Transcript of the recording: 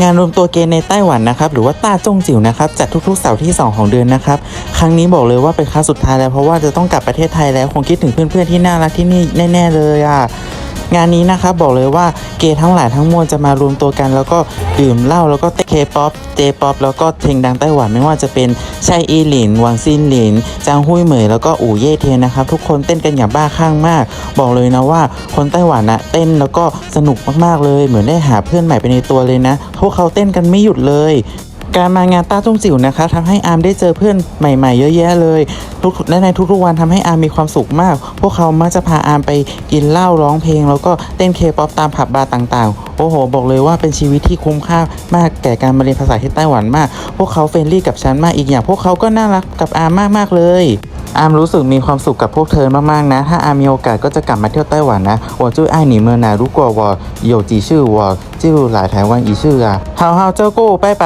งานรวมตัวเกย์ในไต้หวันนะครับหรือว่าต้าจงจิ๋วนะครับจัดทุกๆเสาร์ที่ 2 ของเดือนนะครับครั้งนี้บอกเลยว่าเป็นครั้งสุดท้ายแล้วเพราะว่าจะต้องกลับประเทศไทยแล้วคงคิดถึงเพื่อนๆที่น่ารักที่นี่แน่ๆเลยอะ งานนี้นะครับบอกเลยว่าเกย์ทั้งหลายทั้งมวลจะมารวมตัวกัน แล้วก็ดื่มเหล้าแล้วก็เต้นเคป๊อปเจป๊อปแล้วก็เพลงดังไต้หวันไม่ว่าจะเป็นไชอีหลินหวังซินหลินจางฮุยเหมยแล้วก็อู่เย่เทียนนะครับทุกคนเต้นกันอย่างบ้าคลั่งมาก บอกเลยนะว่าคนไต้หวันนะเต้นแล้วก็สนุกมากๆเลย เหมือนได้หาเพื่อนใหม่ไปในตัวเลยนะพวกเขาเต้นกันไม่หยุดเลยการมางานต้าตุ้งจิ๋วนะคะทำให้อาร์มได้เจอเพื่อนใหม่ๆ เยอะแยะเลยทุกและในทุกๆวันทำให้อาร์มมีความสุขมาก พวกเขามักจะพาอาร์มไปกินเหล้าร้องเพลง แล้วก็เต้นเคป๊อปตามผับบาร์ต่างๆ โอ้โห บอกเลยว่าเป็นชีวิตที่คุ้มค่ามากแก่การมาเรียนภาษาที่ไต้หวันมาก พวกเขาเฟรนลี่กับฉันมากอีกอย่าง พวกเขาก็น่ารักกับอาร์มมากๆเลย อาร์มรู้สึกมีความสุขกับพวกเธอมากๆนะ ถ้าอาร์มมีโอกาสก็จะกลับมาเที่ยวไต้หวันนะ我最爱你们นะ如果我有急事我就来台湾一次啊好好照顾拜拜